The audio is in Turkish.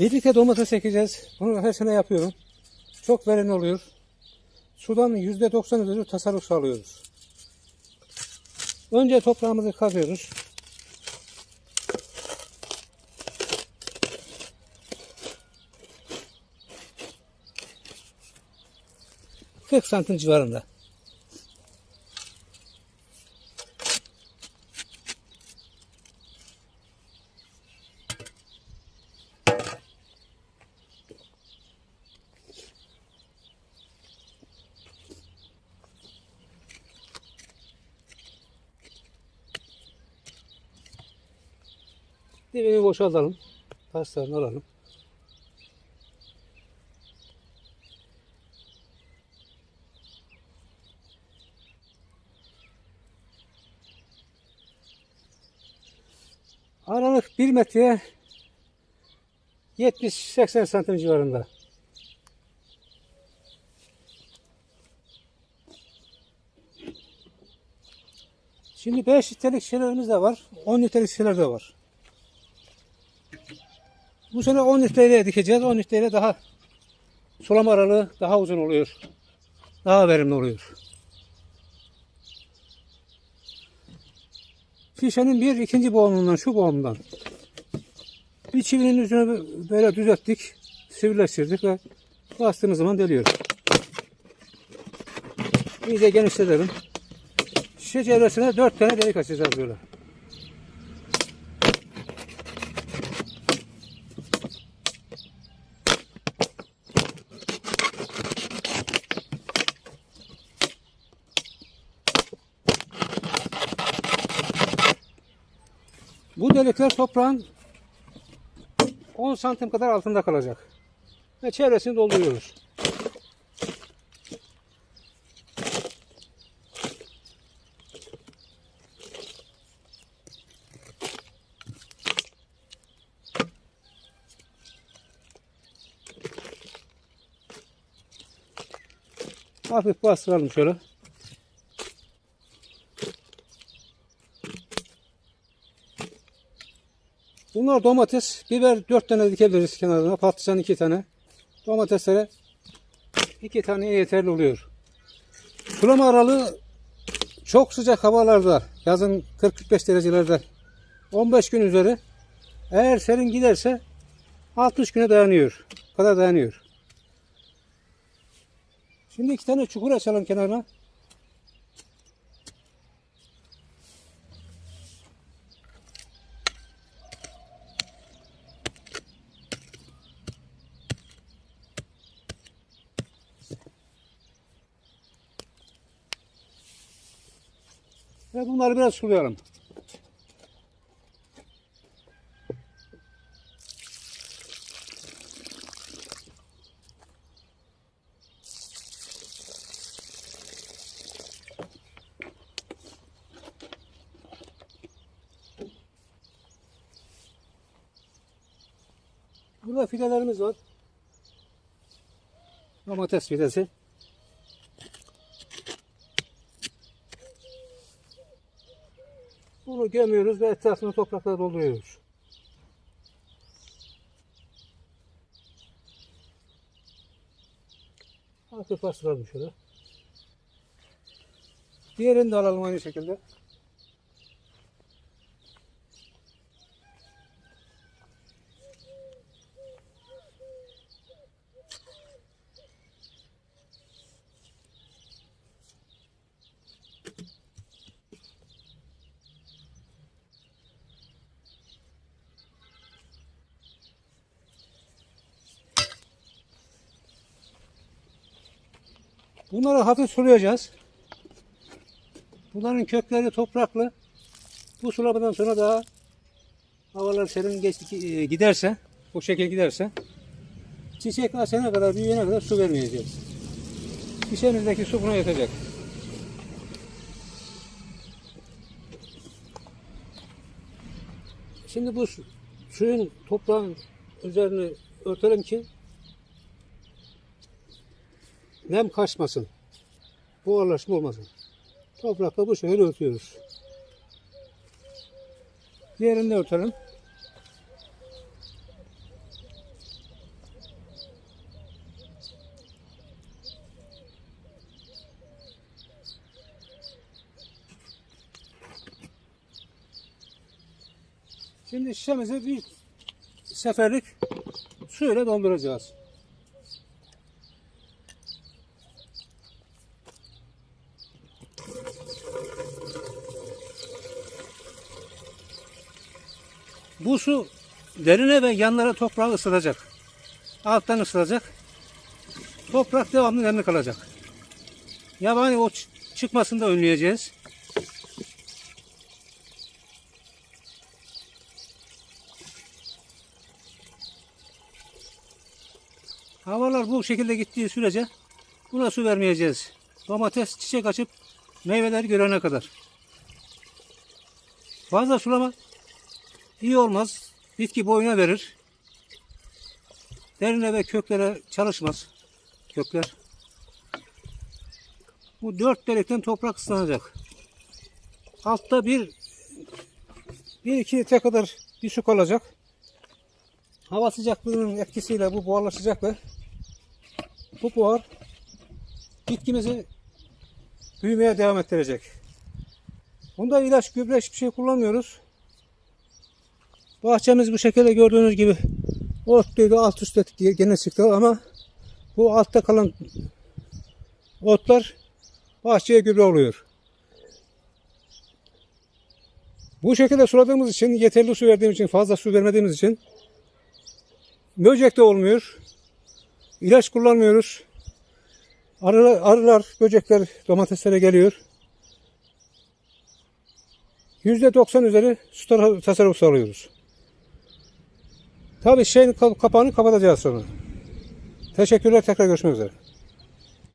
Birlikte domates ekeceğiz. Bunu her sene yapıyorum. Çok verimli oluyor. Sudan %90 üzeri tasarruf sağlıyoruz. Önce toprağımızı kazıyoruz. ...40 santim civarında. Dibini boşaltalım. Taşlarını alalım. Aralık 1 metreye 70-80 santim civarında. Şimdi 5 litrelik şişelerimiz de var. 10 litrelik şişeler de var. Bu sene 10 litreyle dikeceğiz. 10 litreyle daha sulama aralığı daha uzun oluyor. Daha verimli oluyor. Şişenin bir ikinci boğumundan şu boğumdan bir çivinin üzerine böyle düzelttik. Sivrileştirdik ve bastığımız zaman deliyor. İyice genişletelim. Şişe çevresine 4 tane delik açacağız böyle. Bu delikler toprağın 10 santim kadar altında kalacak. Ve çevresini dolduruyoruz. Hafif bastıralım şöyle. Bunlar domates, biber 4 tane dikebiliriz kenarına, patlıcan 2 tane. Domateslere 2 tane yeterli oluyor. Sulama aralığı çok sıcak havalarda, yazın 40-45 derecelerde 15 gün üzeri eğer serin giderse 60 güne dayanıyor. Kadar dayanıyor. Şimdi iki tane çukur açalım kenarına. Ve bunları biraz sulayalım. Burada fidelerimiz var. Domates fidesi. Bunu gömüyoruz ve etrafını toprakla dolduruyoruz. Hafif bastıralım şöyle. Diğerini de alalım aynı şekilde. Bunları hafif sulayacağız. Bunların kökleri topraklı. Bu sulamadan sonra daha havalar serin e, giderse, bu şekil giderse çiçek açana kadar, büyüyene kadar su vermeyeceğiz. Şişemizdeki su buna yetecek. Şimdi bu su- suyun toprağın üzerine örtelim ki nem kaçmasın. Buharlaşma olmasın. Toprakla bu şekilde örtüyoruz. Diğerini de örtelim. Şimdi şişemizi bir seferlik suyla dolduracağız. Bu su derine ve yanlara toprağı ısıtacak. Alttan ısıtacak. Toprak devamlı nemli kalacak. Yabani o ç- çıkmasını da önleyeceğiz. Havalar bu şekilde gittiği sürece buna su vermeyeceğiz. Domates çiçek açıp meyveler görene kadar. Fazla sulama iyi olmaz. Bitki boyuna verir. Derine ve köklere çalışmaz. Kökler. Bu dört delikten toprak ıslanacak. Altta bir bir iki litre kadar bir su kalacak. Hava sıcaklığının etkisiyle bu buharlaşacak ve bu buhar bitkimizi büyümeye devam ettirecek. Bunda ilaç, gübre hiçbir şey kullanmıyoruz. Bahçemiz bu şekilde gördüğünüz gibi otluydu, alt üst etki gene çıktı ama bu altta kalan otlar bahçeye gübre oluyor. Bu şekilde suladığımız için, yeterli su verdiğimiz için, fazla su vermediğimiz için böcek de olmuyor. İlaç kullanmıyoruz. Arılar, arılar böcekler domateslere geliyor. %90 üzeri su tar- tasarruf sağlıyoruz. Tabii şeyin kap- kapağını kapatacağız sonra. Teşekkürler tekrar görüşmek üzere.